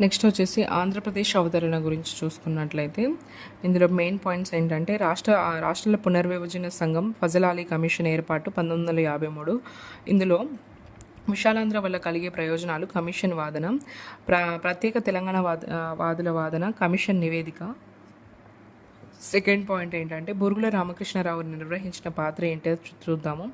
Next వచ్చేసి ఆంధ్రప్రదేశ్ అవతరణ గురించి చూసుకున్నట్లయితే ఇందులో మెయిన్ పాయింట్స్ ఏంటంటే రాష్ట్ర రాష్ట్రాల పునర్విభజన సంఘం ఫజల్ అలీ కమిషన్ ఏర్పాటు పంతొమ్మిది వందల యాభై మూడు. ఇందులో విశాలాంధ్ర వల్ల కలిగే ప్రయోజనాలు కమిషన్ వాదన ప్ర ప్రత్యేక తెలంగాణ వాద వాదుల వాదన కమిషన్ నివేదిక సెకండ్ పాయింట్ ఏంటంటే బురుగుల రామకృష్ణారావు నిర్వహించిన పాత్ర ఏంటో చూద్దాము.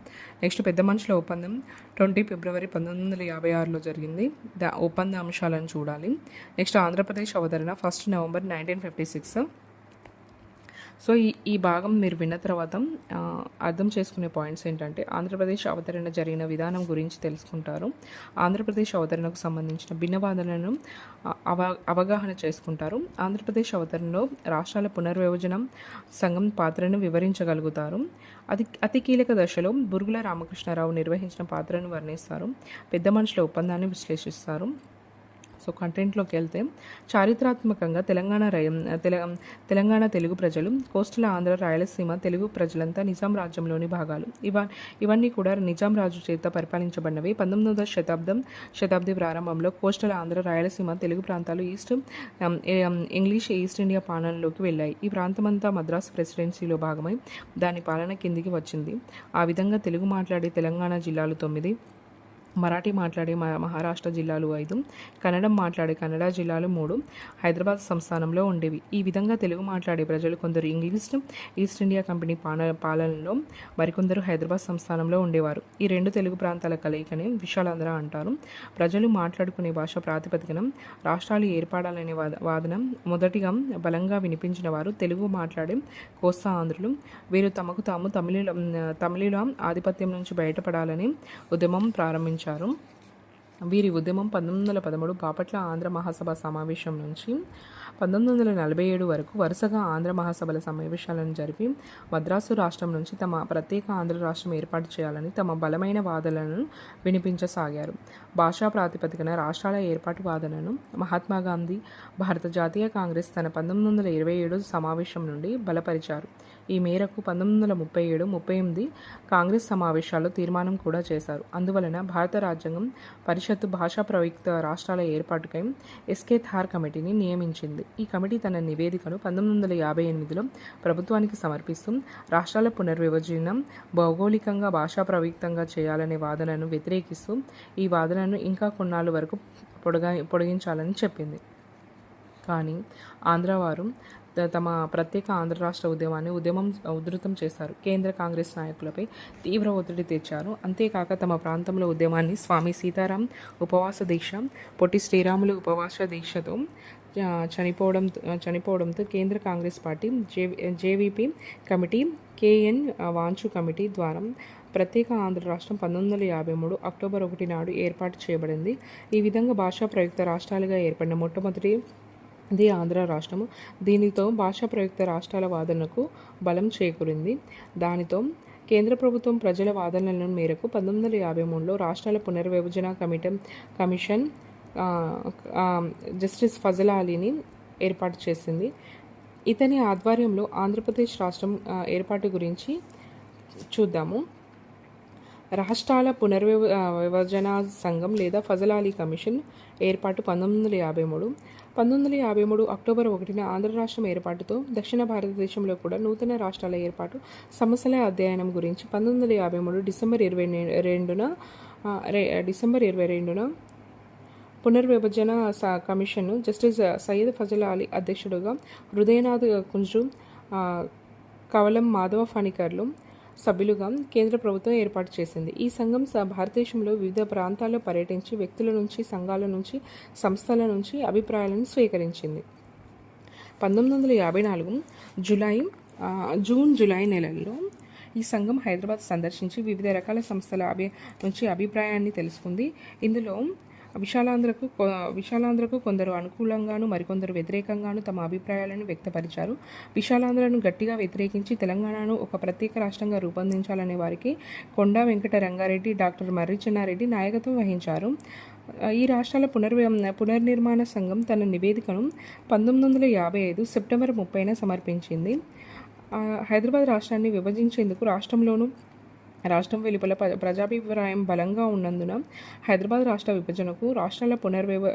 నెక్స్ట్ పెద్ద మనుషుల ఒప్పందం. ట్వంటీ ఫిబ్రవరి పంతొమ్మిది వందల యాభై ఆరులో జరిగింది. దా ఒప్పంద అంశాలను చూడాలి. నెక్స్ట్ ఆంధ్రప్రదేశ్ అవతరణ first November nineteen fifty six. So ఈ ఈ భాగం మీరు విన్న తర్వాత అర్థం చేసుకునే పాయింట్స్ ఏంటంటే ఆంధ్రప్రదేశ్ అవతరణ జరిగిన విధానం గురించి తెలుసుకుంటారు. ఆంధ్రప్రదేశ్ అవతరణకు సంబంధించిన భిన్నవాదనలను అవ అవగాహన చేసుకుంటారు. ఆంధ్రప్రదేశ్ అవతరణలో రాష్ట్రాల పునర్విభజన సంఘం పాత్రను వివరించగలుగుతారు. అది అతి కీలక దశలో బురుగుల రామకృష్ణారావు నిర్వహించిన పాత్రను వర్ణిస్తారు. పెద్ద మనుషుల ఒప్పందాన్ని విశ్లేషిస్తారు. సో కంటెంట్లోకి వెళ్తే చారిత్రాత్మకంగా తెలంగాణ తెల తెలంగాణ తెలుగు ప్రజలు కోస్టల్ ఆంధ్ర రాయలసీమ తెలుగు ప్రజలంతా నిజాం రాజ్యంలోని భాగాలు. ఇవ ఇవన్నీ కూడా నిజాం రాజు చేత పరిపాలించబడినవి. పంతొమ్మిదవ శతాబ్దం శతాబ్ది ప్రారంభంలో కోస్టల్ ఆంధ్ర రాయలసీమ తెలుగు ప్రాంతాలు ఈస్ట్ ఇంగ్లీష్ ఈస్ట్ ఇండియా పాలనలోకి వెళ్ళాయి. ఈ ప్రాంతమంతా మద్రాసు ప్రెసిడెన్సీలో భాగమై దాని పాలన కిందికి వచ్చింది. ఆ విధంగా తెలుగు మాట్లాడే తెలంగాణ జిల్లాలు తొమ్మిది మరాఠీ మాట్లాడే మ- మహారాష్ట్ర జిల్లాలు ఐదు కన్నడం మాట్లాడే కన్నడ జిల్లాలు మూడు హైదరాబాద్ సంస్థానంలో ఉండేవి. ఈ విధంగా తెలుగు మాట్లాడే ప్రజలు కొందరు ఇంగ్లీష్ ఈస్ట్ ఇండియా కంపెనీ పాన పాలనలో మరికొందరు హైదరాబాద్ సంస్థానంలో ఉండేవారు. ఈ రెండు తెలుగు ప్రాంతాల కలయికనే విశాలాంధ్ర అంటారు. ప్రజలు మాట్లాడుకునే భాష ప్రాతిపదికన రాష్ట్రాలు ఏర్పడాలనే వాద వాదన మొదటిగా బలంగా వినిపించిన వారు తెలుగు మాట్లాడే కోస్తా ఆంధ్రులు. వీరు తమకు తాము తమిళ తమిళుల ఆధిపత్యం నుంచి బయటపడాలని ఉద్యమం ప్రారంభించారు. వీరి ఉద్యమం పంతొమ్మిది వందల పదమూడు బాపట్ల ఆంధ్ర మహాసభ సమావేశం నుంచి పంతొమ్మిది వందల నలభై ఏడు వరకు వరుసగా ఆంధ్ర మహాసభల సమావేశాలను జరిపి మద్రాసు రాష్ట్రం నుంచి తమ ప్రత్యేక ఆంధ్ర రాష్ట్రం ఏర్పాటు చేయాలని తమ బలమైన వాదనలను వినిపించసాగారు. భాషా ప్రాతిపదికన రాష్ట్రాల ఏర్పాటు వాదనను మహాత్మా గాంధీ భారత జాతీయ కాంగ్రెస్ తన పంతొమ్మిది వందల ఇరవై ఏడు సమావేశం నుండి బలపరిచారు. ఈ మేరకు పంతొమ్మిది వందల ముప్పై ఏడు ముప్పై ఎనిమిది కాంగ్రెస్ సమావేశాల్లో తీర్మానం కూడా చేశారు. అందువలన భారత రాజ్యాంగం పరిషత్తు భాషా ప్రయుక్త రాష్ట్రాల ఏర్పాటుకై ఎస్కే థార్ కమిటీని నియమించింది. ఈ కమిటీ తన నివేదికను పంతొమ్మిది వందల యాభై ఎనిమిదిలో ప్రభుత్వానికి సమర్పిస్తూ రాష్ట్రాల పునర్విభజనం భౌగోళికంగా భాషా ప్రయుక్తంగా చేయాలనే వాదనను వ్యతిరేకిస్తూ ఈ వాదనను ఇంకా కొన్నాళ్ళు వరకు పొడగా పొడిగించాలని చెప్పింది. కానీ ఆంధ్ర వారు తమ ప్రత్యేక ఆంధ్ర రాష్ట్ర ఉద్యమాన్ని ఉద్యమం ఉధృతం చేశారు. కేంద్ర కాంగ్రెస్ నాయకులపై తీవ్ర ఒత్తిడి తెచ్చారు. అంతేకాక తమ ప్రాంతంలో ఉద్యమాన్ని స్వామి సీతారాం ఉపవాస దీక్ష పొట్టి శ్రీరాములు ఉపవాస దీక్షతో చనిపోవడం చనిపోవడంతో కేంద్ర Congress party J JVP committee KN Wanchoo committee ద్వారా ప్రత్యేక ఆంధ్ర రాష్ట్రం పంతొమ్మిది వందల యాభై మూడు అక్టోబర్ ఒకటి నాడు ఏర్పాటు చేయబడింది. ఈ విధంగా భాషా ప్రయుక్త రాష్ట్రాలుగా ఏర్పడిన మొట్టమొదటి ఇది ఆంధ్ర రాష్ట్రము. దీనితో భాషా ప్రయుక్త రాష్ట్రాల వాదనకు బలం చేకూరింది. దానితో కేంద్ర ప్రభుత్వం ప్రజల వాదనల మేరకు పంతొమ్మిది వందల యాభై మూడులో రాష్ట్రాల పునర్విభజన కమిటీ కమిషన్ జస్టిస్ ఫజల్ అలీని ఏర్పాటు చేసింది. ఇతని ఆధ్వర్యంలో ఆంధ్రప్రదేశ్ రాష్ట్రం ఏర్పాటు గురించి చూద్దాము. రాష్ట్రాల పునర్విభ విభజన సంఘం లేదా ఫజల్ అలీ కమిషన్ ఏర్పాటు పంతొమ్మిది వందల యాభై మూడు. పంతొమ్మిది వందల యాభై మూడు అక్టోబర్ ఒకటిన ఆంధ్ర రాష్ట్రం ఏర్పాటుతో దక్షిణ భారతదేశంలో కూడా నూతన రాష్ట్రాల ఏర్పాటు సమస్యల అధ్యయనం గురించి పంతొమ్మిది వందల యాభై మూడు డిసెంబర్ ఇరవై రెండున డిసెంబర్ ఇరవై రెండున పునర్విభజన స- కమిషన్ను జస్టిస్ సయ్యద్ ఫజల్ అలీ అధ్యక్షుడుగా హృదయనాథ్ కుంజు కవలం మాధవ ఫణికర్లు సభ్యులుగా కేంద్ర ప్రభుత్వం ఏర్పాటు చేసింది. ఈ సంఘం స- భారతదేశంలో వివిధ ప్రాంతాల్లో పర్యటించి వ్యక్తుల నుంచి సంఘాల నుంచి సంస్థల నుంచి అభిప్రాయాలను స్వీకరించింది. పంతొమ్మిది వందల యాభై నాలుగు జూలై జూన్ జూలై నెలల్లో ఈ సంఘం హైదరాబాద్ సందర్శించి వివిధ రకాల సంస్థల అభి నుంచి అభిప్రాయాన్ని తెలుసుకుంది. ఇందులో విశాలాంధ్రకు విశాలాంధ్రకు కొందరు అనుకూలంగాను మరికొందరు వ్యతిరేకంగాను తమ అభిప్రాయాలను వ్యక్తపరిచారు. విశాలాంధ్రను గట్టిగా వ్యతిరేకించి తెలంగాణను ఒక ప్రత్యేక రాష్ట్రంగా రూపొందించాలనే వారికి కొండా వెంకట రంగారెడ్డి డాక్టర్ మర్రి చెన్నారెడ్డి నాయకత్వం వహించారు. ఈ రాష్ట్రాల పునర్ పునర్నిర్మాణ సంఘం తన నివేదికను పంతొమ్మిది వందల యాభై ఐదు సెప్టెంబర్ ముప్పైన సమర్పించింది. హైదరాబాద్ రాష్ట్రాన్ని విభజించేందుకు రాష్ట్రంలోనూ రాష్ట్రం వెలుపల ప్రజాభిప్రాయం బలంగా ఉన్నందున హైదరాబాద్ రాష్ట్ర విభజనకు రాష్ట్రాల పునర్వ్యవ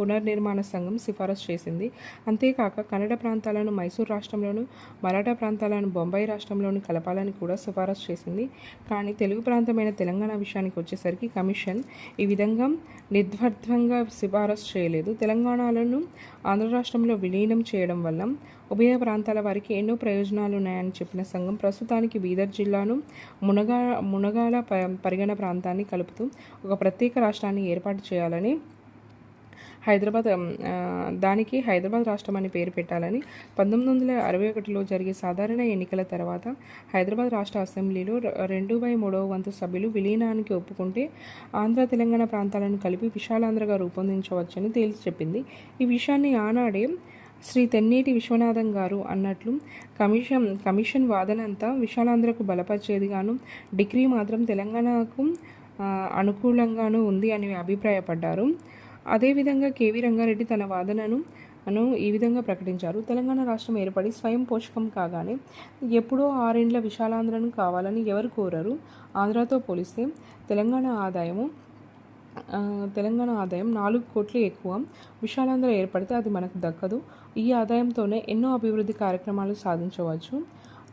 పునర్నిర్మాణ సంఘం సిఫారసు చేసింది. అంతేకాక కన్నడ ప్రాంతాలను మైసూర్ రాష్ట్రంలోను మరాఠా ప్రాంతాలను బొంబాయి రాష్ట్రంలోను కలపాలని కూడా సిఫారసు చేసింది. కానీ తెలుగు ప్రాంతమైన తెలంగాణ విషయానికి వచ్చేసరికి కమిషన్ ఈ విధంగా నిర్ద్వంద్వంగా సిఫారసు చేయలేదు. తెలంగాణలను ఆంధ్ర రాష్ట్రంలో విలీనం చేయడం వల్ల ఉభయ ప్రాంతాల వారికి ఎన్నో ప్రయోజనాలు ఉన్నాయని చెప్పిన సంఘం ప్రస్తుతానికి బీదర్ జిల్లాను మునగా మునగాల ప- పరిగణ ప్రాంతాన్ని కలుపుతూ ఒక ప్రత్యేక రాష్ట్రాన్ని ఏర్పాటు చేయాలని హైదరాబాద్ దానికి హైదరాబాద్ రాష్ట్రం అని పేరు పెట్టాలని పంతొమ్మిది వందల అరవై ఒకటిలో జరిగే సాధారణ ఎన్నికల తర్వాత హైదరాబాద్ రాష్ట్ర అసెంబ్లీలో రెండు బై మూడవ వంతు సభ్యులు విలీనానికి ఒప్పుకుంటే ఆంధ్ర తెలంగాణ ప్రాంతాలను కలిపి విశాలాంధ్రగా రూపొందించవచ్చని తేల్చి చెప్పింది. ఈ విషయాన్ని ఆనాడే శ్రీ తెన్నేటి విశ్వనాథం గారు అన్నట్లు కమిషన్ కమిషన్ వాదన అంతా విశాలాంధ్రకు బలపరిచేదిగాను డిగ్రీ మాత్రం తెలంగాణకు అనుకూలంగాను ఉంది అని అభిప్రాయపడ్డారు. అదేవిధంగా కేవీ రంగారెడ్డి తన వాదనను అను ఈ విధంగా ప్రకటించారు. తెలంగాణ రాష్ట్రం ఏర్పడి స్వయం పోషకం కాగానే ఎప్పుడో ఆరేండ్ల విశాలాంధ్రను కావాలని ఎవరు కోరరు? ఆంధ్రాతో పోలిస్తే తెలంగాణ ఆదాయము తెలంగాణ ఆదాయం నాలుగు కోట్లు ఎక్కువ. విశాలాంధ్ర ఏర్పడితే అది మనకు దక్కదు. ఈ ఆదాయంతోనే ఎన్నో అభివృద్ధి కార్యక్రమాలు సాధించవచ్చు.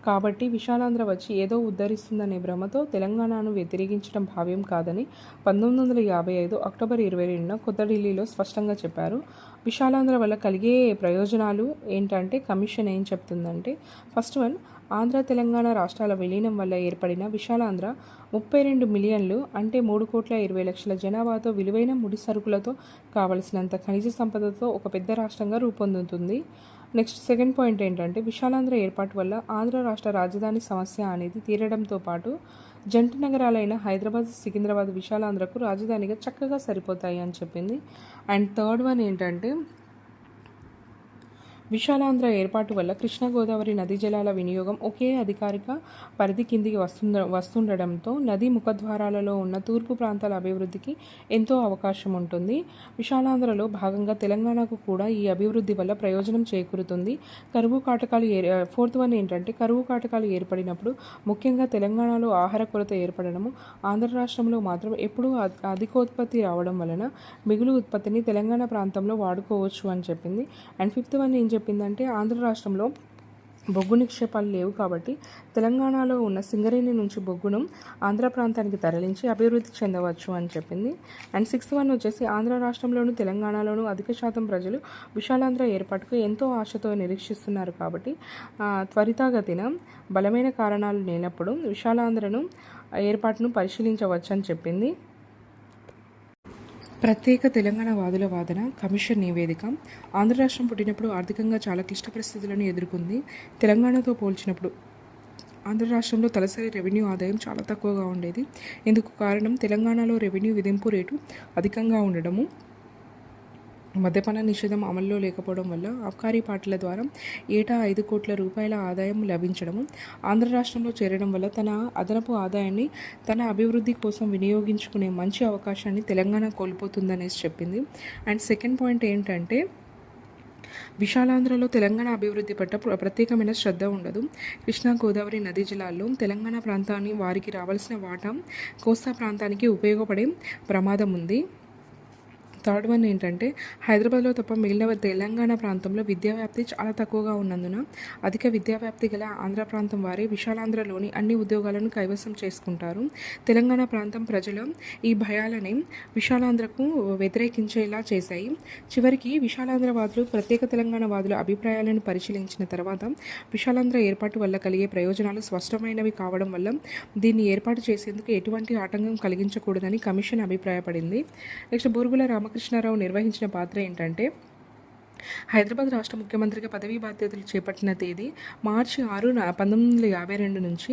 కాబట్టి విశాలాంధ్ర వచ్చి ఏదో ఉద్ధరిస్తుందనే భ్రమతో తెలంగాణను వ్యతిరేకించడం భావ్యం కాదని పంతొమ్మిది వందల యాభై ఐదు అక్టోబర్ ఇరవై రెండున కొత్త ఢిల్లీలో స్పష్టంగా చెప్పారు. విశాలాంధ్ర వల్ల కలిగే ప్రయోజనాలు ఏంటంటే కమిషన్ ఏం చెప్తుందంటే ఫస్ట్ వన్ ఆంధ్ర తెలంగాణ రాష్ట్రాల విలీనం వల్ల ఏర్పడిన విశాలాంధ్ర ముప్పై రెండు మిలియన్లు అంటే మూడు కోట్ల ఇరవై లక్షల జనాభాతో విలువైన ముడి సరుకులతో కావలసినంత ఖనిజ సంపదతో ఒక పెద్ద రాష్ట్రంగా రూపొందుతుంది. నెక్స్ట్ సెకండ్ పాయింట్ ఏంటంటే విశాలాంధ్ర ఏర్పాటు వల్ల ఆంధ్ర రాష్ట్ర రాజధాని సమస్య అనేది తీరడంతో పాటు జంట నగరాలైన హైదరాబాద్ సికింద్రాబాద్ విశాలాంధ్రకు రాజధానిగా చక్కగా సరిపోతాయి అని చెప్పింది. అండ్ థర్డ్ వన్ ఏంటంటే విశాలాంధ్ర ఏర్పాటు వల్ల కృష్ణా గోదావరి నదీ జలాల వినియోగం ఒకే అధికారిక పరిధి కిందికి వస్తుండ వస్తుండడంతో నదీ ముఖద్వారాలలో ఉన్న తూర్పు ప్రాంతాల అభివృద్ధికి ఎంతో అవకాశం ఉంటుంది. విశాలాంధ్రలో భాగంగా తెలంగాణకు కూడా ఈ అభివృద్ధి వల్ల ప్రయోజనం చేకూరుతుంది. కరువు కాటకాలు ఏ ఫోర్త్ వన్ ఏంటంటే కరువు కాటకాలు ఏర్పడినప్పుడు ముఖ్యంగా తెలంగాణలో ఆహార కొరత ఏర్పడడము ఆంధ్ర రాష్ట్రంలో మాత్రం ఎప్పుడూ అధికోత్పత్తి రావడం వలన మిగులు ఉత్పత్తిని తెలంగాణ ప్రాంతంలో వాడుకోవచ్చు అని చెప్పింది. అండ్ ఫిఫ్త్ వన్ ఏం చెప్పిందంటే ఆంధ్ర రాష్ట్రంలో బొగ్గు నిక్షేపాలు లేవు కాబట్టి తెలంగాణలో ఉన్న సింగరేణి నుంచి బొగ్గును ఆంధ్ర ప్రాంతానికి తరలించి అభివృద్ధి చెందవచ్చు అని చెప్పింది. అండ్ సిక్స్త్ వన్ వచ్చేసి ఆంధ్ర రాష్ట్రంలోను తెలంగాణలోను అధిక శాతం ప్రజలు విశాలాంధ్ర ఏర్పాటుకు ఎంతో ఆశతో నిరీక్షిస్తున్నారు కాబట్టి త్వరితగతిన బలమైన కారణాలు లేనప్పుడు విశాలాంధ్రను ఏర్పాటును పరిశీలించవచ్చు అని చెప్పింది. ప్రత్యేక తెలంగాణ వాదుల వాదన కమిషన్ నివేదిక. ఆంధ్ర రాష్ట్రం పుట్టినప్పుడు ఆర్థికంగా చాలా క్లిష్ట పరిస్థితులను ఎదుర్కొంది తెలంగాణతో పోల్చినప్పుడు. ఆంధ్ర రాష్ట్రంలో తలసరి రెవెన్యూ ఆదాయం చాలా తక్కువగా ఉండేది. ఇందుకు కారణం తెలంగాణలో రెవెన్యూ విధింపు రేటు అధికంగా ఉండడము. మద్యపాన నిషేధం అమల్లో లేకపోవడం వల్ల అబ్కారీ పార్టీల ద్వారా ఏటా ఐదు కోట్ల రూపాయల ఆదాయం లభించడము ఆంధ్ర రాష్ట్రంలో చేరడం వల్ల తన అదనపు ఆదాయాన్ని తన అభివృద్ధి కోసం వినియోగించుకునే మంచి అవకాశాన్ని తెలంగాణ కోల్పోతుందనేసి చెప్పింది. అండ్ సెకండ్ పాయింట్ ఏంటంటే విశాలాంధ్రలో తెలంగాణ అభివృద్ధి పట్ల ప్రత్యేకమైన శ్రద్ధ ఉండదు. కృష్ణా గోదావరి నదీ జిల్లాల్లో తెలంగాణ ప్రాంతాన్ని వారికి రావాల్సిన వాటా కోస్తా ప్రాంతానికి ఉపయోగపడే ప్రమాదం ఉంది. థర్డ్ వన్ ఏంటంటే హైదరాబాద్లో తప్ప మిగిలిన తెలంగాణ ప్రాంతంలో విద్యా వ్యాప్తి చాలా తక్కువగా ఉన్నందున అధిక విద్యా వ్యాప్తి గల ఆంధ్ర ప్రాంతం వారే విశాలాంధ్రలోని అన్ని ఉద్యోగాలను కైవసం చేసుకుంటారు. తెలంగాణ ప్రాంతం ప్రజలు ఈ భయాలని విశాలాంధ్రకు వ్యతిరేకించేలా చేశాయి. చివరికి విశాలాంధ్రవాదులు ప్రత్యేక తెలంగాణ వాదుల అభిప్రాయాలను పరిశీలించిన తర్వాత విశాలాంధ్ర ఏర్పాటు వల్ల కలిగే ప్రయోజనాలు స్పష్టమైనవి కావడం వల్ల దీన్ని ఏర్పాటు చేసేందుకు ఎటువంటి ఆటంకం కలిగించకూడదని కమిషన్ అభిప్రాయపడింది. నెక్స్ట్ రామ రామకృష్ణారావు నిర్వహించిన పాత్ర ఏంటంటే హైదరాబాద్ రాష్ట్ర ముఖ్యమంత్రిగా పదవీ బాధ్యతలు చేపట్టిన తేదీ మార్చి ఆరు పంతొమ్మిది వందల యాభై రెండు నుంచి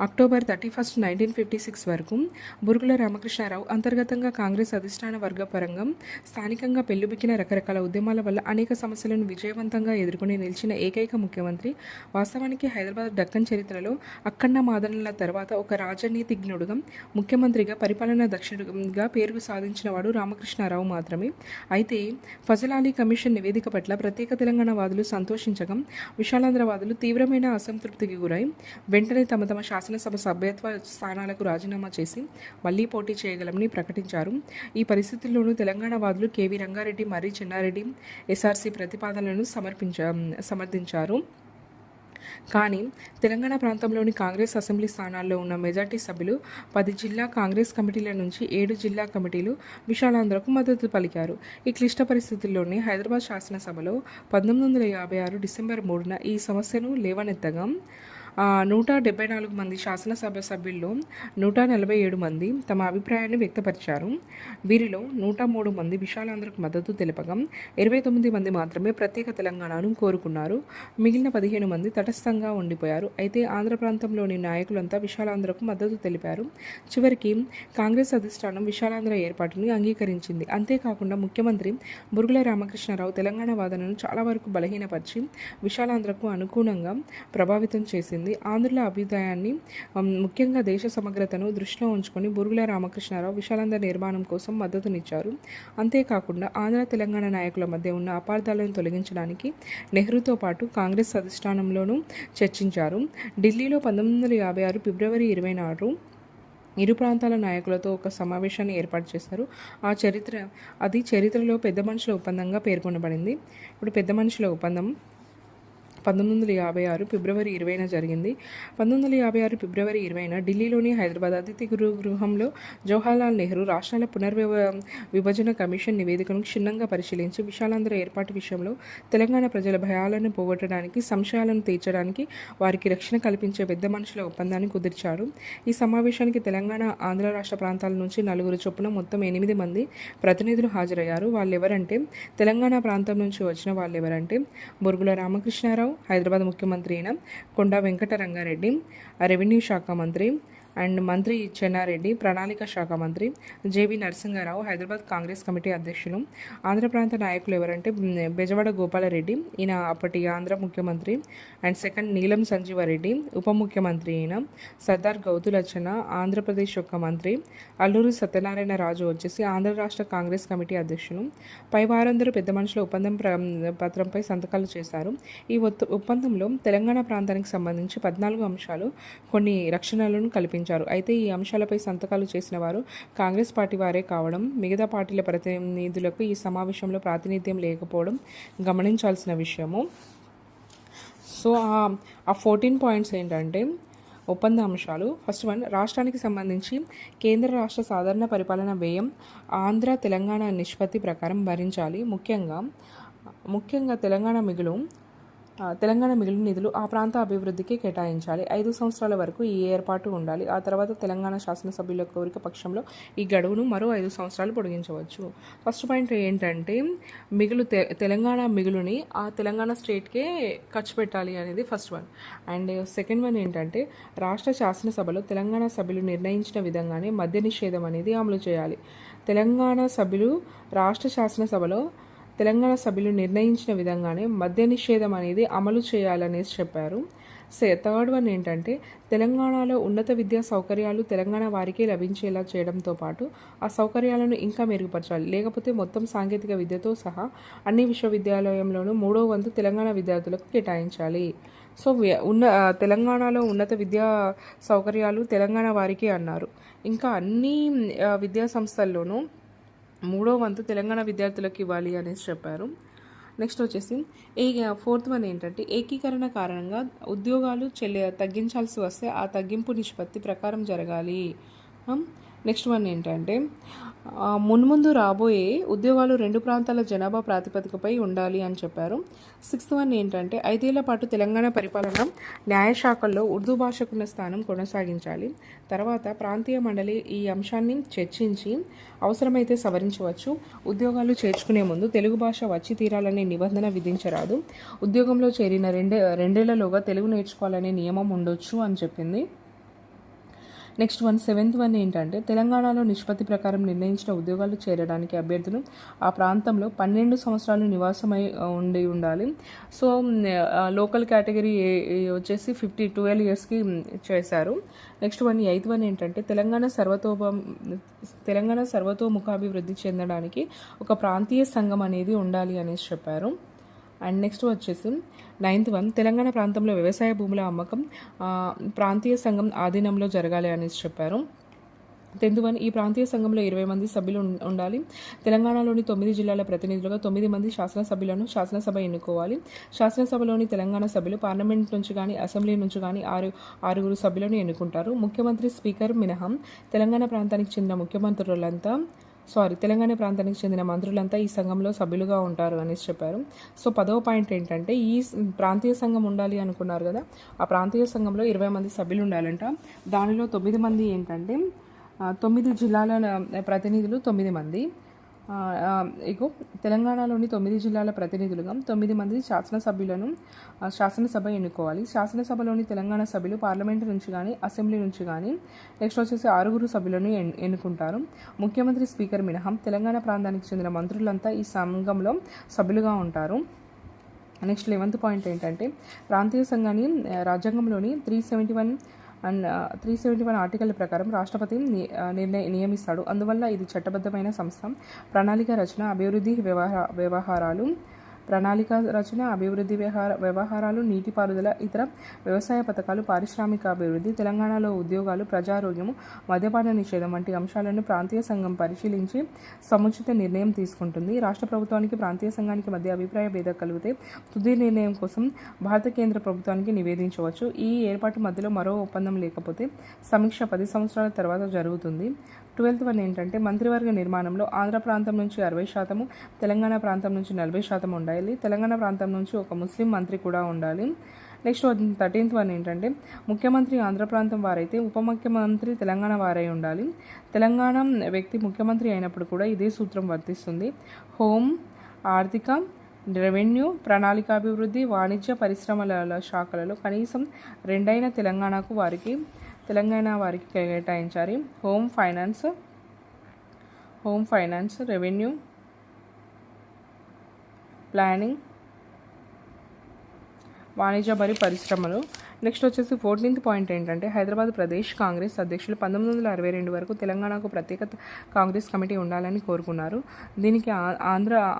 October thirty first nineteen fifty six వరకు బురుగుల రామకృష్ణారావు అంతర్గతంగా కాంగ్రెస్ అధిష్టాన వర్గ పరంగా స్థానికంగా పెళ్ళిబిక్కిన రకరకాల ఉద్యమాల వల్ల అనేక సమస్యలను విజయవంతంగా ఎదుర్కొని నిలిచిన ఏకైక ముఖ్యమంత్రి వాస్తవానికి హైదరాబాద్ దక్కన్ చరిత్రలో అక్కన్న మాదనల తర్వాత ఒక రాజనీతిజ్ఞుడుగా ముఖ్యమంత్రిగా పరిపాలనా దక్షుడుగా పేరు సాధించిన వాడు రామకృష్ణారావు మాత్రమే. అయితే ఫజల్ అలీ కమిషన్ నివేదిక ఎంపిక పట్ల ప్రత్యేక తెలంగాణ వాదులు సంతోషించగా విశాలాంధ్రవాదులు తీవ్రమైన అసంతృప్తికి గురై వెంటనే తమ తమ శాసనసభ సభ్యత్వ స్థానాలకు రాజీనామా చేసి మళ్ళీ పోటీ చేయగలమని ప్రకటించారు. ఈ పరిస్థితుల్లోనూ తెలంగాణ వాదులు కేవీ రంగారెడ్డి మర్రి చెన్నారెడ్డి ఎస్ఆర్సీ ప్రతిపాదనలను సమర్పించ సమర్థించారు. కానీ తెలంగాణ ప్రాంతంలోని కాంగ్రెస్ అసెంబ్లీ స్థానాల్లో ఉన్న మెజార్టీ సభ్యులు పది జిల్లా కాంగ్రెస్ కమిటీల నుంచి ఏడు జిల్లా కమిటీలు విశాలాంధ్రకు మద్దతు పలికారు. ఈ క్లిష్ట పరిస్థితుల్లోనే హైదరాబాద్ శాసనసభలో పంతొమ్మిది వందల యాభై ఆరు డిసెంబర్ మూడున ఈ సమస్యను లేవనెత్తగా నూట డెబ్బై నాలుగు మంది శాసనసభ సభ్యుల్లో నూట నలభై ఏడు మంది తమ అభిప్రాయాన్ని వ్యక్తపరిచారు. వీరిలో నూట మూడు మంది విశాలాంధ్రకు మద్దతు తెలపగా ఇరవై తొమ్మిది మంది మాత్రమే ప్రత్యేక తెలంగాణను కోరుకున్నారు. మిగిలిన పదిహేను మంది తటస్థంగా ఉండిపోయారు. అయితే ఆంధ్ర ప్రాంతంలోని నాయకులంతా విశాలాంధ్రకు మద్దతు తెలిపారు. చివరికి కాంగ్రెస్ అధిష్టానం విశాలాంధ్ర ఏర్పాటుని అంగీకరించింది. అంతేకాకుండా ముఖ్యమంత్రి బురుగుల రామకృష్ణారావు తెలంగాణ వాదనను చాలా వరకు బలహీనపరిచి విశాలాంధ్రకు అనుగుణంగా ప్రభావితం చేసింది. ఆంధ్రుల అభ్యుదయాన్ని ముఖ్యంగా దేశ సమగ్రతను దృష్టిలో ఉంచుకొని బురుగుల రామకృష్ణారావు విశాలాంధ్ర నిర్మాణం కోసం మద్దతునిచ్చారు. అంతేకాకుండా ఆంధ్ర తెలంగాణ నాయకుల మధ్య ఉన్న అపార్థాలను తొలగించడానికి నెహ్రూతో పాటు కాంగ్రెస్ అధిష్టానంలోనూ చర్చించారు. ఢిల్లీలో పంతొమ్మిది వందల యాభై ఆరు ఫిబ్రవరి ఇరవై నాడు ఇరు ప్రాంతాల నాయకులతో ఒక సమావేశాన్ని ఏర్పాటు చేశారు. ఆ చరిత్ర అది చరిత్రలో పెద్ద మనుషుల ఒప్పందంగా పేర్కొనబడింది. ఇప్పుడు పెద్ద మనుషుల ఒప్పందం పంతొమ్మిది వందల యాభై ఆరు ఫిబ్రవరి ఇరవైన జరిగింది. పంతొమ్మిది వందల యాభై ఆరు ఫిబ్రవరి ఇరవైన ఢిల్లీలోని హైదరాబాద్ అతిథి గురు గృహంలో జవహర్లాల్ నెహ్రూ రాష్ట్రాల పునర్వివ విభజన కమిషన్ నివేదికను క్షుణ్ణంగా పరిశీలించి విశాలాంధ్ర ఏర్పాటు విషయంలో తెలంగాణ ప్రజల భయాలను పోగొట్టడానికి సంశయాలను తీర్చడానికి వారికి రక్షణ కల్పించే పెద్ద మనుషుల ఒప్పందాన్ని కుదిర్చారు. ఈ సమావేశానికి తెలంగాణ ఆంధ్ర రాష్ట్ర ప్రాంతాల నుంచి నలుగురు చొప్పున మొత్తం ఎనిమిది మంది ప్రతినిధులు హాజరయ్యారు. వాళ్ళెవరంటే తెలంగాణ ప్రాంతం నుంచి వచ్చిన వాళ్ళెవరంటే బొరుగుల రామకృష్ణారావు హైదరాబాద్ ముఖ్యమంత్రి అయిన కొండా వెంకట రంగారెడ్డి రెవెన్యూ శాఖ మంత్రి అండ్ మంత్రి చెన్నారెడ్డి ప్రణాళిక శాఖ మంత్రి JV Narasimha Rao Hyderabad Congress committee అధ్యక్షులు ఆంధ్ర ప్రాంత నాయకులు ఎవరంటే బెజవాడ గోపాలరెడ్డి ఈయన అప్పటి ఆంధ్ర ముఖ్యమంత్రి అండ్ సెకండ్ నీలం సంజీవారెడ్డి ఉప ముఖ్యమంత్రి ఈయన సర్దార్ గౌతులచ్చన ఆంధ్రప్రదేశ్ యొక్క మంత్రి అల్లూరి సత్యనారాయణ రాజు వచ్చేసి ఆంధ్ర రాష్ట్ర కాంగ్రెస్ కమిటీ అధ్యక్షులు. పై వారందరూ పెద్ద మనుషుల ఒప్పందం పత్రంపై సంతకాలు చేశారు. ఈ ఒప్పందంలో తెలంగాణ ప్రాంతానికి సంబంధించి పద్నాలుగు అంశాలు కొన్ని రక్షణలను కల్పించారు. అయితే ఈ అంశాలపై సంతకాలు చేసిన వారు కాంగ్రెస్ పార్టీ వారే కావడం మిగతా పార్టీల ప్రతినిధులకు ఈ సమావేశంలో ప్రాతినిధ్యం లేకపోవడం గమనించాల్సిన విషయము. సో ఆ- ఫోర్టీన్ పాయింట్స్ ఏంటంటే ఒప్పంద అంశాలు. ఫస్ట్ వన్ రాష్ట్రానికి సంబంధించి కేంద్ర రాష్ట్ర సాధారణ పరిపాలన వ్యయం ఆంధ్ర తెలంగాణ నిష్పత్తి ప్రకారం భరించాలి. ముఖ్యంగా ముఖ్యంగా తెలంగాణ మిగులు తెలంగాణ మిగిలిన నిధులు ఆ ప్రాంత అభివృద్ధికి కేటాయించాలి. ఐదు సంవత్సరాల వరకు ఈ ఏర్పాటు ఉండాలి. ఆ తర్వాత తెలంగాణ శాసనసభ్యుల కోరిక పక్షంలో ఈ గడువును మరో ఐదు సంవత్సరాలు పొడిగించవచ్చు. ఫస్ట్ పాయింట్ ఏంటంటే మిగులు తె తెలంగాణ మిగులుని ఆ తెలంగాణ స్టేట్కే ఖర్చు పెట్టాలి అనేది first one. And second one ఏంటంటే రాష్ట్ర శాసనసభలో తెలంగాణ సభ్యులు నిర్ణయించిన విధంగానే మద్య నిషేధం అనేది అమలు చేయాలి. తెలంగాణ సభ్యులు రాష్ట్ర శాసనసభలో తెలంగాణ సభ్యులు నిర్ణయించిన విధంగానే మద్య నిషేధం అనేది అమలు చేయాలనేసి చెప్పారు. సే థర్డ్ వన్ ఏంటంటే తెలంగాణలో ఉన్నత విద్యా సౌకర్యాలు తెలంగాణ వారికే లభించేలా చేయడంతో పాటు ఆ సౌకర్యాలను ఇంకా మెరుగుపరచాలి. లేకపోతే మొత్తం సాంకేతిక విద్యతో సహా అన్ని విశ్వవిద్యాలయంలోనూ మూడో వంతు తెలంగాణ విద్యార్థులకు కేటాయించాలి. సో ఉన్న తెలంగాణలో ఉన్నత విద్యా సౌకర్యాలు తెలంగాణ వారికే అన్నారు. ఇంకా అన్ని విద్యా సంస్థల్లోనూ మూడో వంతు తెలంగాణ విద్యార్థులకు ఇవ్వాలి అనేసి చెప్పారు. నెక్స్ట్ వచ్చేసి ఏ ఫోర్త్ వన్ ఏంటంటే ఏకీకరణ కారణంగా ఉద్యోగాలు చెల్లి తగ్గించాల్సి వస్తే ఆ తగ్గింపు నిష్పత్తి ప్రకారం జరగాలి. నెక్స్ట్ వన్ ఏంటంటే మున్ముందు రాబోయే ఉద్యోగాలు రెండు ప్రాంతాల జనాభా ప్రాతిపదికపై ఉండాలి అని చెప్పారు. సిక్స్త్ వన్ ఏంటంటే ఐదేళ్ళ పాటు తెలంగాణ పరిపాలన న్యాయశాఖల్లో ఉర్దూ భాషకున్న స్థానం కొనసాగించాలి. తర్వాత ప్రాంతీయ మండలి ఈ అంశాన్ని చర్చించి అవసరమైతే సవరించవచ్చు. ఉద్యోగాలు చేర్చుకునే ముందు తెలుగు భాష వచ్చి తీరాలనే నిబంధన విధించరాదు. ఉద్యోగంలో చేరిన రెండే రెండేళ్ళలోగా తెలుగు నేర్చుకోవాలనే నియమం ఉండొచ్చు అని చెప్పింది. నెక్స్ట్ వన్ సెవెంత్ వన్ ఏంటంటే తెలంగాణలో నిష్పత్తి ప్రకారం నిర్ణయించిన ఉద్యోగాలు చేరడానికి అభ్యర్థులు ఆ ప్రాంతంలో పన్నెండు సంవత్సరాలు నివాసమై ఉండి ఉండాలి. సో లోకల్ కేటగిరీ వచ్చేసి ఫిఫ్టీ ట్వెల్వ్ ఇయర్స్కి చేశారు. నెక్స్ట్ వన్ ఎయిత్ వన్ ఏంటంటే తెలంగాణ సర్వతోభ తెలంగాణ సర్వతోముఖాభివృద్ధి చెందడానికి ఒక ప్రాంతీయ సంఘం అనేది ఉండాలి అనేసి చెప్పారు. అండ్ నెక్స్ట్ వచ్చేసి నైన్త్ వన్ తెలంగాణ ప్రాంతంలో వ్యవసాయ భూముల అమ్మకం ప్రాంతీయ సంఘం ఆధీనంలో జరగాలి అనేసి చెప్పారు. టెన్త్ వన్ ఈ ప్రాంతీయ సంఘంలో ఇరవై మంది సభ్యులు ఉండాలి. తెలంగాణలోని తొమ్మిది జిల్లాల ప్రతినిధులుగా తొమ్మిది మంది శాసనసభ్యులను శాసనసభ ఎన్నుకోవాలి. శాసనసభలోని తెలంగాణ సభ్యులు పార్లమెంట్ నుంచి కానీ అసెంబ్లీ నుంచి కానీ ఆరు ఆరుగురు సభ్యులను ఎన్నుకుంటారు. ముఖ్యమంత్రి స్పీకర్ మినహా. తెలంగాణ ప్రాంతానికి చెందిన ముఖ్యమంత్రులంతా సారీ తెలంగాణ ప్రాంతానికి చెందిన మంత్రులంతా ఈ సంఘంలో సభ్యులుగా ఉంటారు అనేసి చెప్పారు. సో పదవ పాయింట్ ఏంటంటే ఈ ప్రాంతీయ సంఘం ఉండాలి అనుకున్నారు కదా ఆ ప్రాంతీయ సంఘంలో ఇరవై మంది సభ్యులు ఉండాలంట. దానిలో తొమ్మిది మంది ఏంటంటే తొమ్మిది జిల్లాల ప్రతినిధులు తొమ్మిది మంది. ఇగో తెలంగాణలోని తొమ్మిది జిల్లాల ప్రతినిధులుగా తొమ్మిది మంది శాసనసభ్యులను శాసనసభ ఎన్నుకోవాలి. శాసనసభలోని తెలంగాణ సభ్యులు పార్లమెంటు నుంచి కానీ అసెంబ్లీ నుంచి కానీ నెక్స్ట్ వచ్చేసి ఆరుగురు సభ్యులను ఎన్- ఎన్నుకుంటారు. ముఖ్యమంత్రి స్పీకర్ మినహా తెలంగాణ ప్రాంతానికి చెందిన మంత్రులంతా ఈ సంఘంలో సభ్యులుగా ఉంటారు. నెక్స్ట్ లెవెంత్ పాయింట్ ఏంటంటే ప్రాంతీయ సంఘాన్ని రాజ్యాంగంలోని three seventy one and three seventy one article ప్రకారం రాష్ట్రపతి నిర్ణయ నియమిస్తాడు. అందువల్ల ఇది చట్టబద్ధమైన సంస్థ. ప్రణాళిక రచన అభివృద్ధి వ్యవహార వ్యవహారాలు ప్రణాళిక రచన అభివృద్ధి వ్యవహార వ్యవహారాలు నీటిపారుదల ఇతర వ్యవసాయ పథకాలు పారిశ్రామిక అభివృద్ధి తెలంగాణలో ఉద్యోగాలు ప్రజారోగ్యము మద్యపాన నిషేధం వంటి అంశాలను ప్రాంతీయ సంఘం పరిశీలించి సముచిత నిర్ణయం తీసుకుంటుంది. రాష్ట్ర ప్రభుత్వానికి ప్రాంతీయ సంఘానికి మధ్య అభిప్రాయ భేదం కలిగితే తుది నిర్ణయం కోసం భారత కేంద్ర ప్రభుత్వానికి నివేదించవచ్చు. ఈ ఏర్పాటు మధ్యలో మరో ఒప్పందం లేకపోతే సమీక్ష పది సంవత్సరాల తర్వాత జరుగుతుంది. ట్వెల్త్ వన్ ఏంటంటే మంత్రివర్గ నిర్మాణంలో ఆంధ్ర ప్రాంతం నుంచి అరవై శాతము తెలంగాణ ప్రాంతం నుంచి నలభై శాతం ఉండాలి తెలంగాణ ప్రాంతం నుంచి ఒక ముస్లిం మంత్రి కూడా ఉండాలి. నెక్స్ట్ థర్టీన్త్ వన్ ఏంటంటే ముఖ్యమంత్రి ఆంధ్ర ప్రాంతం వారైతే ఉప ముఖ్యమంత్రి తెలంగాణ వారై ఉండాలి. తెలంగాణ వ్యక్తి ముఖ్యమంత్రి అయినప్పుడు కూడా ఇదే సూత్రం వర్తిస్తుంది. హోం ఆర్థిక రెవెన్యూ ప్రణాళికాభివృద్ధి వాణిజ్య పరిశ్రమల శాఖలలో కనీసం రెండైన తెలంగాణకు వారికి తెలంగాణ వారికి కేటాయించాలి. Home finance home finance revenue planning వాణిజ్య మరియు పరిశ్రమలు. నెక్స్ట్ వచ్చేసి ఫోర్టీన్త్ పాయింట్ ఏంటంటే హైదరాబాద్ ప్రదేశ్ కాంగ్రెస్ అధ్యక్షులు పంతొమ్మిది వందల అరవై రెండు వరకు తెలంగాణకు ప్రత్యేక కాంగ్రెస్ కమిటీ ఉండాలని కోరుకున్నారు. దీనికి ఆ- ఆంధ్ర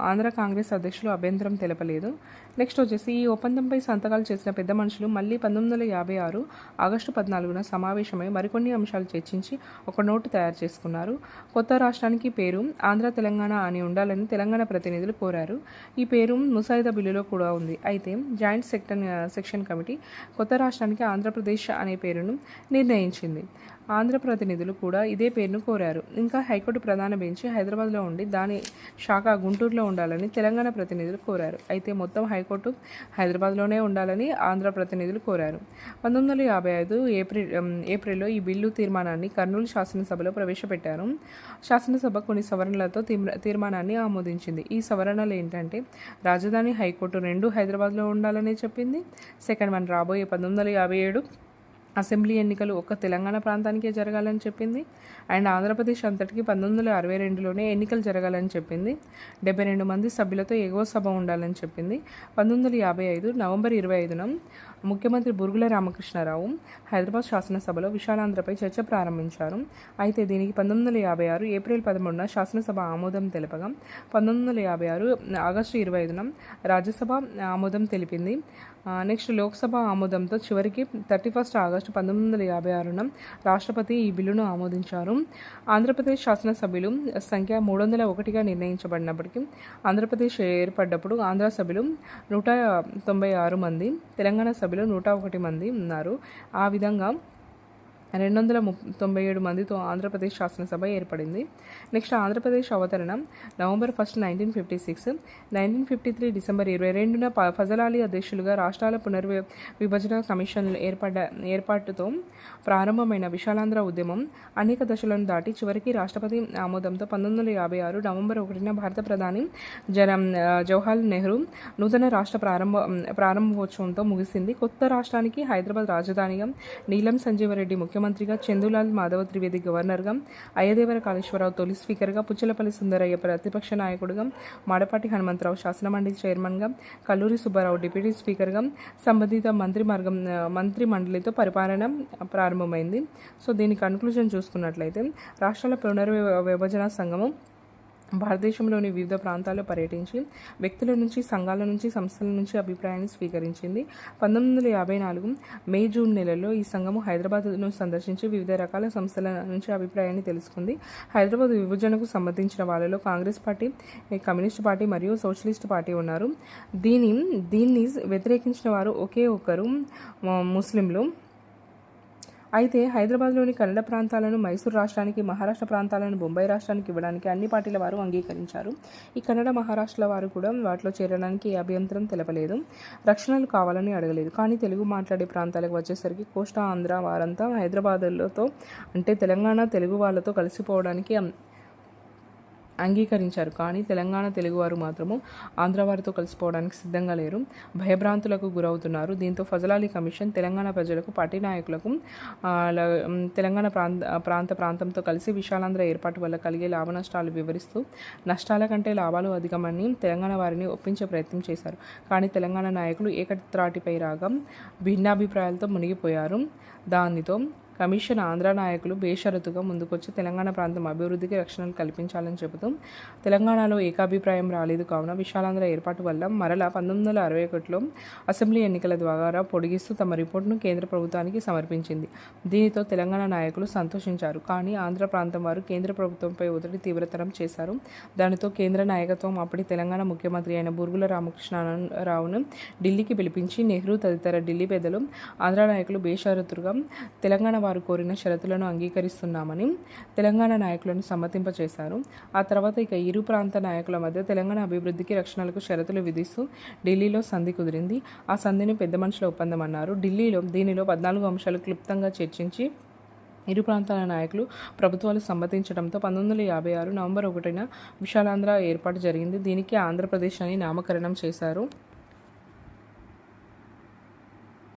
ఆంధ్ర కాంగ్రెస్ అధ్యక్షులు అభ్యంతరం తెలపలేదు. నెక్స్ట్ వచ్చేసి ఈ ఒప్పందంపై సంతకాలు చేసిన పెద్ద మనుషులు మళ్ళీ పంతొమ్మిది వందల యాభై ఆరు ఆగస్టు పద్నాలుగున సమావేశమై మరికొన్ని అంశాలు చర్చించి ఒక నోటు తయారు చేసుకున్నారు. కొత్త రాష్ట్రానికి పేరు ఆంధ్ర తెలంగాణ అని ఉండాలని తెలంగాణ ప్రతినిధులు కోరారు. ఈ పేరు ముసాయిదా బిల్లులో కూడా ఉంది. అయితే జాయింట్ సెక్టర్ సెక్షన్ కమిటీ కొత్త రాష్ట్రానికి ఆంధ్రప్రదేశ్ అనే పేరును నిర్ణయించింది. ఆంధ్ర ప్రతినిధులు కూడా ఇదే పేరును కోరారు. ఇంకా హైకోర్టు ప్రధాన బెంచ్ హైదరాబాద్లో ఉండి దాని శాఖ గుంటూరులో ఉండాలని తెలంగాణ ప్రతినిధులు కోరారు. అయితే మొత్తం హైకోర్టు హైదరాబాద్లోనే ఉండాలని ఆంధ్ర ప్రతినిధులు కోరారు. పంతొమ్మిది వందల యాభై ఐదు ఏప్రిల్ ఏప్రిల్లో ఈ బిల్లు తీర్మానాన్ని కర్నూలు శాసనసభలో ప్రవేశపెట్టారు. శాసనసభ కొన్ని సవరణలతో తీర్మానాన్ని ఆమోదించింది. ఈ సవరణలు ఏంటంటే రాజధాని హైకోర్టు రెండు హైదరాబాద్లో ఉండాలని చెప్పింది. సెకండ్ వన్ రాబోయే పంతొమ్మిది వందల యాభై ఏడు అసెంబ్లీ ఎన్నికలు ఒక్క తెలంగాణ ప్రాంతానికే జరగాలని చెప్పింది. అండ్ ఆంధ్రప్రదేశ్ అంతటికి పంతొమ్మిది వందల అరవై రెండులోనే ఎన్నికలు జరగాలని చెప్పింది. డెబ్బై రెండు మంది సభ్యులతో ఎగువ సభ ఉండాలని చెప్పింది. పంతొమ్మిది వందల యాభై ఐదు నవంబర్ ఇరవై ఐదున ముఖ్యమంత్రి బురుగుల రామకృష్ణారావు హైదరాబాద్ శాసనసభలో విశాలాంధ్రపై చర్చ ప్రారంభించారు. అయితే దీనికి పంతొమ్మిది వందల యాభై ఆరు ఏప్రిల్ పదమూడున శాసనసభ ఆమోదం తెలపగా పంతొమ్మిది వందల యాభై ఆరు ఆగస్టు ఇరవై ఐదున రాజ్యసభ ఆమోదం తెలిపింది. నెక్స్ట్ లోక్సభ ఆమోదంతో చివరికి థర్టీ ఫస్ట్ ఆగస్టు పంతొమ్మిది వందల యాభై ఆరున రాష్ట్రపతి ఈ బిల్లును ఆమోదించారు. ఆంధ్రప్రదేశ్ శాసనసభ్యులు సంఖ్య మూడు వందల ఒకటిగా నిర్ణయించబడినప్పటికీ ఆంధ్రప్రదేశ్ ఏర్పడ్డప్పుడు ఆంధ్ర సభ్యులు నూట తొంభై ఆరు మంది తెలంగాణ సభ్యులు నూట ఒకటి మంది ఉన్నారు. ఆ విధంగా రెండు వందల ముప్ తొంభై ఏడు మందితో ఆంధ్రప్రదేశ్ శాసనసభ ఏర్పడింది. Next Andhra Pradesh అవతరణం November first nineteen fifty six nineteen fifty three December ఇరవై రెండున ప- ఫజల్ అలీ అధ్యక్షులుగా రాష్ట్రాల పునర్వి విభజన కమిషన్ ఏర్పడ్డ ఏర్పాటుతో ప్రారంభమైన విశాలాంధ్ర ఉద్యమం అనేక దశలను దాటి చివరికి రాష్ట్రపతి ఆమోదంతో పంతొమ్మిది వందల యాభై ఆరు నవంబర్ ఒకటిన భారత ప్రధాని జన జవహర్లాల్ నెహ్రూ నూతన రాష్ట్ర ప్రారంభ ప్రారంభోత్సవంతో ముగిసింది. కొత్త రాష్ట్రానికి హైదరాబాద్ రాజధానిగా నీలం సంజీవరెడ్డి ముఖ్యమంత్రిగా చందులాల్ మాధవ త్రివేది గవర్నర్గా అయ్యదేవర కాళేశ్వరరావు తొలి స్పీకర్గా పుచ్చలపల్లి సుందరయ్య ప్రతిపక్ష నాయకుడిగా మాడపాటి హనుమంతరావు శాసనమండలి చైర్మన్గా కల్లూరి సుబ్బారావు డిప్యూటీ స్పీకర్గా సంబంధిత మంత్రి మార్గం మంత్రి మండలితో పరిపాలన ప్రారంభమైంది. సో దీని కన్క్లూజన్ చూసుకున్నట్లయితే రాష్ట్రాల పునర్విభజన సంఘము భారతదేశంలోని వివిధ ప్రాంతాల్లో పర్యటించి వ్యక్తుల నుంచి సంఘాల నుంచి సంస్థల నుంచి అభిప్రాయాన్ని స్వీకరించింది. పంతొమ్మిది వందల యాభై నాలుగు మే జూన్ నెలలో ఈ సంఘము హైదరాబాద్ను సందర్శించి వివిధ రకాల సంస్థల నుంచి అభిప్రాయాన్ని తెలుసుకుంది. హైదరాబాద్ విభజనకు సంబంధించిన వాళ్ళలో కాంగ్రెస్ పార్టీ కమ్యూనిస్ట్ పార్టీ మరియు సోషలిస్ట్ పార్టీ ఉన్నారు. దీని దీన్ని వ్యతిరేకించిన వారు ఒకే ఒక్కరు ముస్లింలు. అయితే హైదరాబాద్లోని కన్నడ ప్రాంతాలను మైసూర్ రాష్ట్రానికి మహారాష్ట్ర ప్రాంతాలను బొంబాయి రాష్ట్రానికి ఇవ్వడానికి అన్ని పార్టీల వారు అంగీకరించారు. ఈ కన్నడ మహారాష్ట్రల వారు కూడా వాటిలో చేరడానికి ఏ అభ్యంతరం తెలపలేదు. రక్షణలు కావాలని అడగలేదు. కానీ తెలుగు మాట్లాడే ప్రాంతాలకు వచ్చేసరికి కోస్టా ఆంధ్ర వారంతా హైదరాబాద్లతో అంటే తెలంగాణ తెలుగు వాళ్ళతో కలిసిపోవడానికి అంగీకరించారు. కానీ తెలంగాణ తెలుగువారు మాత్రము ఆంధ్ర వారితో కలిసిపోవడానికి సిద్ధంగా లేరు. భయభ్రాంతులకు గురవుతున్నారు. దీంతో ఫజలాలి కమిషన్ తెలంగాణ ప్రజలకు పార్టీ నాయకులకు తెలంగాణ ప్రాంత ప్రాంత ప్రాంతంతో కలిసి విశాలాంధ్ర ఏర్పాటు వల్ల కలిగే లాభ నష్టాలు వివరిస్తూ నష్టాల కంటే లాభాలు అధికమని తెలంగాణ వారిని ఒప్పించే ప్రయత్నం చేశారు. కానీ తెలంగాణ నాయకులు ఏకత్రాటిపై రాగా భిన్నాభిప్రాయాలతో మునిగిపోయారు. దానితో కమిషన్ ఆంధ్ర నాయకులు బేషరతుగా ముందుకొచ్చి తెలంగాణ ప్రాంతం అభివృద్ధికి రక్షణలు కల్పించాలని చెబుతూ తెలంగాణలో ఏకాభిప్రాయం రాలేదు కావున విశాలాంధ్ర ఏర్పాటు వల్ల మరలా పంతొమ్మిది వందల అరవై ఒకటిలో అసెంబ్లీ ఎన్నికల ద్వారా పొడిగిస్తూ తమ రిపోర్టును కేంద్ర ప్రభుత్వానికి సమర్పించింది. దీనితో తెలంగాణ నాయకులు సంతోషించారు. కానీ ఆంధ్ర ప్రాంతం వారు కేంద్ర ప్రభుత్వంపై ఒత్తిడి తీవ్రతరం చేశారు. దానితో కేంద్ర నాయకత్వం అప్పటి తెలంగాణ ముఖ్యమంత్రి అయిన బూర్గుల రామకృష్ణారావును ఢిల్లీకి పిలిపించి నెహ్రూ తదితర ఢిల్లీ పెద్దలు ఆంధ్ర నాయకులు బేషరతుగా తెలంగాణ వారు కోరిన షరతులను అంగీకరిస్తున్నామని తెలంగాణ నాయకులను సమ్మతింపచేశారు. ఆ తర్వాత ఇక ఇరు ప్రాంత నాయకుల మధ్య తెలంగాణ అభివృద్ధికి రక్షణలకు షరతులు విధిస్తూ ఢిల్లీలో సంధి కుదిరింది. ఆ సంధిని పెద్ద మనుషుల ఒప్పందం అన్నారు. ఢిల్లీలో దీనిలో పద్నాలుగు అంశాలు క్లుప్తంగా చర్చించి ఇరు ప్రాంతాల నాయకులు ప్రభుత్వాలు సమ్మతించడంతో పంతొమ్మిది వందల యాభై ఆరు నవంబర్ ఒకటిన విశాలాంధ్ర ఏర్పాటు జరిగింది. దీనికి ఆంధ్రప్రదేశ్ అని నామకరణం చేశారు.